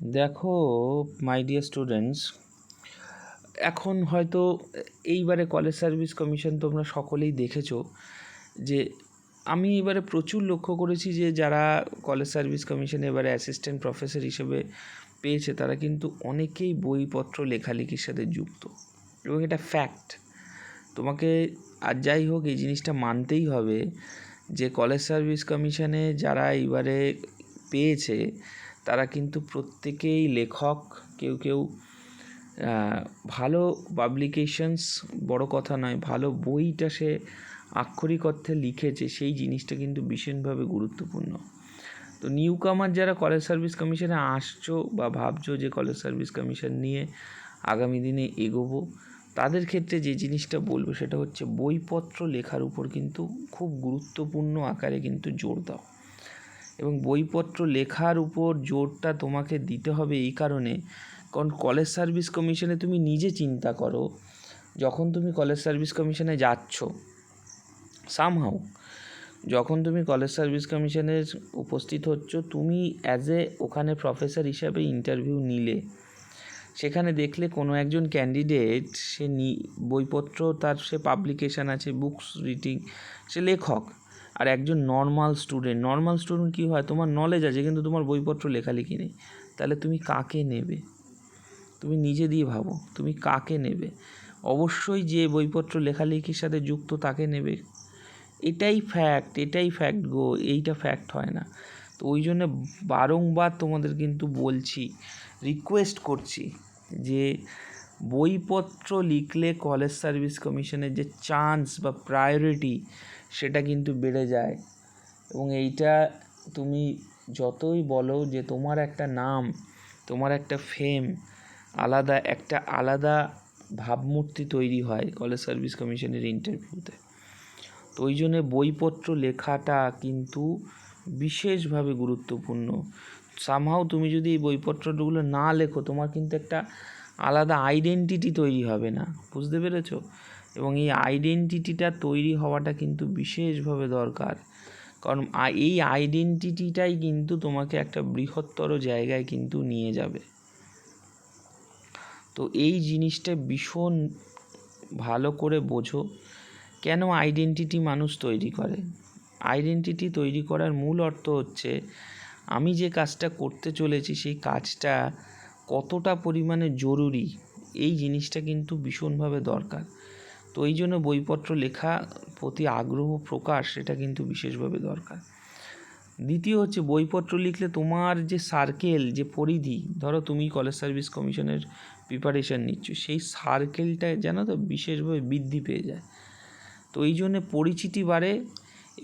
দেখো my dear students এখন হয়তো এইবারে কলেজ সার্ভিস কমিশন তোমরা সকলেই দেখেছ যে আমি এবারে প্রচুর লক্ষ্য করেছি যে যারা কলেজ সার্ভিস কমিশন এবারে অ্যাসিস্ট্যান্ট প্রফেসর হিসেবে পেয়েছে, তারা কিন্তু অনেকেই বইপত্র লেখালেখির সাথে যুক্ত। এবং এটা ফ্যাক্ট তোমাকে আর যাই হোক, এই জিনিসটা মানতেই হবে যে কলেজ সার্ভিস কমিশনে যারা এইবারে পেয়েছে তারা কিন্তু প্রত্যেকেই লেখক, কেউ কেউ ভালো পাবলিকেশনস বড় কথা নয়, ভালো বইটা সে আক্ষরিক অর্থে লিখেছে, সেই জিনিসটা কিন্তু ভীষণভাবে গুরুত্বপূর্ণ। তো নিউ কামার যারা কলেজ সার্ভিস কমিশনে আসছো বা ভাবছ যে কলেজ সার্ভিস কমিশন নিয়ে আগামী দিনে এগোবো, তাদের ক্ষেত্রে যে জিনিসটা বলব সেটা হচ্ছে বইপত্র লেখার উপর কিন্তু খুব গুরুত্বপূর্ণ আকারে কিন্তু জোর দাও। এবং বইপত্র লেখার উপর জোরটা তোমাকে দিতে হবে এই কারণে। কারণ কলেজ সার্ভিস কমিশনে তুমি নিজে চিন্তা করো, যখন তুমি কলেজ সার্ভিস কমিশনে যাচ্ছ সামহাও যখন তুমি কলেজ সার্ভিস কমিশনের উপস্থিত হচ্ছ, তুমি অ্যাজ এ ওখানে প্রফেসর হিসাবে ইন্টারভিউ নিলে। সেখানে দেখলে কোনো একজন ক্যান্ডিডেট সে নি, বইপত্র তার, সে পাবলিকেশান আছে বুকস রিডিং সে লেখক। আর একজন নর্মাল স্টুডেন্ট নর্মাল স্টুডেন্ট কী হয়? তোমার নলেজ আছে, কিন্তু তোমার বইপত্র লেখালেখি নেই। তাহলে তুমি কাকে নেবে? তুমি নিজে দিয়ে ভাবো, তুমি কাকে নেবে? অবশ্যই যে বইপত্র লেখালেখির সাথে যুক্ত তাকে নেবে। এটাই ফ্যাক্ট এটাই ফ্যাক্ট গো, এইটা ফ্যাক্ট হয় না। তো ওই জন্যে বারংবার তোমাদের কিন্তু বলছি রিকোয়েস্ট করছি যে বইপত্র লিখলে কলেজ সার্ভিস কমিশনের যে চান্স বা প্রায়োরিটি সেটা কিন্তু বেড়ে যায়। এবং এইটা তুমি যতই বলো যে তোমার একটা নাম, তোমার একটা ফেম আলাদা, একটা আলাদা ভাবমূর্তি তৈরি হয় কলেজ সার্ভিস কমিশনের ইন্টারভিউতে তো ওই জন্যে বইপত্র লেখাটা কিন্তু বিশেষভাবে গুরুত্বপূর্ণ। সামহাও তুমি যদি এই বইপত্রগুলো না লেখো, তোমার কিন্তু একটা আলাদা আইডেন্টিটি তৈরি হবে না। বুঝতে পেরেছ? এবং এই আইডেন্টিটিটা তৈরি হওয়াটা কিন্তু বিশেষভাবে দরকার। কারণ এই আইডেন্টিটিটাই কিন্তু তোমাকে একটা বৃহত্তর জায়গায় কিন্তু নিয়ে যাবে। তো এই জিনিসটা ভীষণ ভালো করে বোঝো, কেন আইডেন্টিটি মানুষ তৈরি করে? আইডেন্টিটি তৈরি করার মূল অর্থ হচ্ছে, আমি যে কাজটা করতে চলেছি সেই কাজটা কতটা পরিমাণে জরুরি, এই জিনিসটা কিন্তু ভীষণভাবে দরকার। তো এই জন্য বইপত্র লেখা প্রতি আগ্রহ প্রকাশ, সেটা কিন্তু বিশেষভাবে দরকার। দ্বিতীয় হচ্ছে বইপত্র লিখলে তোমার যে সার্কেল যে পরিধি, ধরো তুমি কলেজ সার্ভিস কমিশনের প্রিপারেশান নিচ্ছ, সেই সার্কেলটা যেন তো বিশেষভাবে বৃদ্ধি পেয়ে যায়। তো এই জন্যে পরিচিতি বাড়ে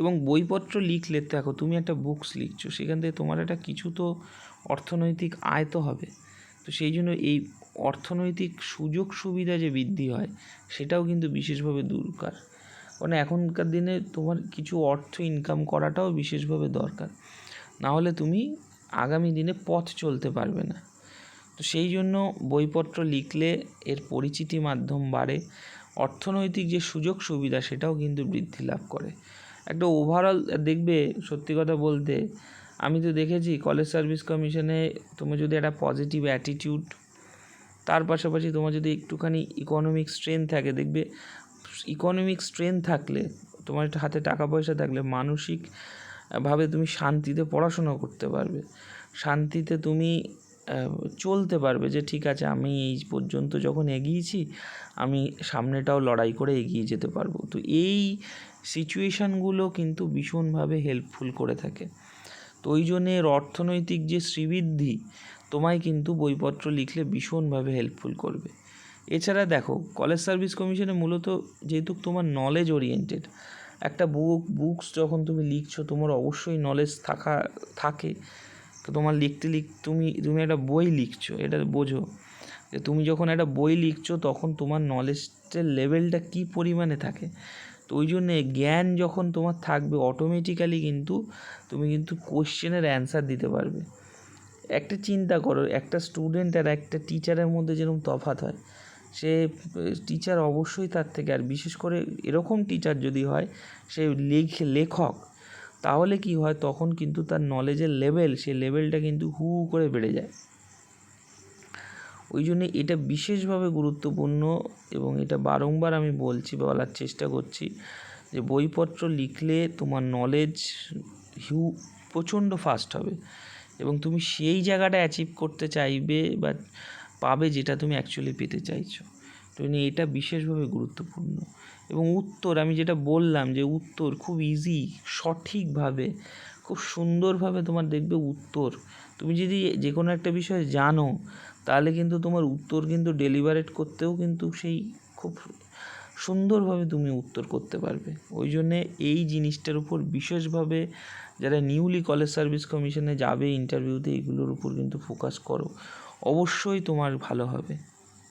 এবং বইপত্র লিখলে, দেখো তুমি একটা বুকস লিখছো, সেখান থেকে তোমার একটা কিছু তো অর্থনৈতিক আয় তো হবে। তো সেই জন্য এই অর্থনৈতিক সুযোগ সুবিধা যে বৃদ্ধি হয়, সেটাও কিন্তু বিশেষভাবে দরকার। কারণ এখনকার দিনে তোমার কিছু অর্থ ইনকাম করাটাও বিশেষভাবে দরকার। নাহলে তুমি আগামী দিনে পথ চলতে পারবে না। তো সেই জন্য বইপত্র লিখলে এর পরিচিতি মাধ্যম বাড়ে, অর্থনৈতিক যে সুযোগ সুবিধা সেটাও কিন্তু বৃদ্ধি লাভ করে। একটা ওভারঅল দেখবে সত্যি কথা বলতে আমি তো দেখেছি কলেজ সার্ভিস কমিশনে তোমার যদি একটা পজিটিভ অ্যাটিটিউড তার পাশাপাশি তোমার যদি একটুখানি ইকোনমিক স্ট্রেংথ থাকে, দেখবে ইকোনমিক স্ট্রেংথ থাকলে, তোমার হাতে টাকা পয়সা থাকলে মানসিকভাবে তুমি শান্তিতে পড়াশোনা করতে পারবে। শান্তিতে তুমি চলতে পারবে যে ঠিক আছে, আমি এই পর্যন্ত যখন এগিয়েছি, আমি সামনেটাও লড়াই করে এগিয়ে যেতে পারব। তো এই সিচুয়েশানগুলো কিন্তু ভীষণভাবে হেল্পফুল করে থাকে। তো ওই জন্যে এর অর্থনৈতিক যে শ্রীবৃদ্ধি, তোমায় কিন্তু বইপত্র লিখলে ভীষণভাবে হেল্পফুল করবে। এছাড়া দেখো কলেজ সার্ভিস কমিশনে মূলত যেহেতু তোমার নলেজ ওরিয়েন্টেড একটা বুক বুকস যখন তুমি লিখছো, তোমার অবশ্যই নলেজ থাকা, থাকে। তো তোমার লিখতে লিখ, তুমি তুমি একটা বই লিখছো, এটা বোঝো। যে তুমি যখন একটা বই লিখছো, তখন তোমার নলেজের লেভেলটা কী পরিমাণে থাকে? তো ওই জন্যে জ্ঞান যখন তোমার থাকবে অটোমেটিক্যালি কিন্তু তুমি কিন্তু কোশ্চেনের অ্যান্সার দিতে পারবে। একটা চিন্তা করো, একটা স্টুডেন্ট আর একটা টিচারের মধ্যে যেরকম তফাৎ হয়, সে টিচার অবশ্যই তার থেকে, আর বিশেষ করে এরকম টিচার যদি হয়, সে লেখ, লেখক, তাহলে কি হয়? তখন কিন্তু তার নলেজের লেভেল সে লেভেলটা কিন্তু হু করে বেড়ে যায়। ওই জন্যে এটা বিশেষভাবে গুরুত্বপূর্ণ এবং এটা বারংবার আমি বলছি বলার চেষ্টা করছি যে বইপত্র লিখলে তোমার নলেজ হিউ প্রচণ্ড ফাস্ট হবে এবং তুমি সেই জায়গাটা অ্যাচিভ করতে চাইবে বা পাবে যেটা তুমি অ্যাকচুয়ালি পেতে চাইছো। তো এটা বিশেষভাবে গুরুত্বপূর্ণ। এবং উত্তর আমি যেটা বললাম যে উত্তর খুব ইজি সঠিকভাবে খুব সুন্দরভাবে তোমার দেখবে উত্তর। তুমি যদি যে কোনো একটা বিষয়ে জানো, তাহলে কিন্তু তোমার উত্তর কিন্তু ডেলিভারেট করতেও কিন্তু সেই খুব সুন্দরভাবে তুমি উত্তর করতে পারবে। ওই জন্যে এই জিনিসটার উপর বিশেষভাবে যারা নিউলি কলেজ সার্ভিস কমিশনে যাবে ইন্টারভিউতে এগুলোর উপর কিন্তু ফোকাস করো। অবশ্যই তোমার ভালো হবে।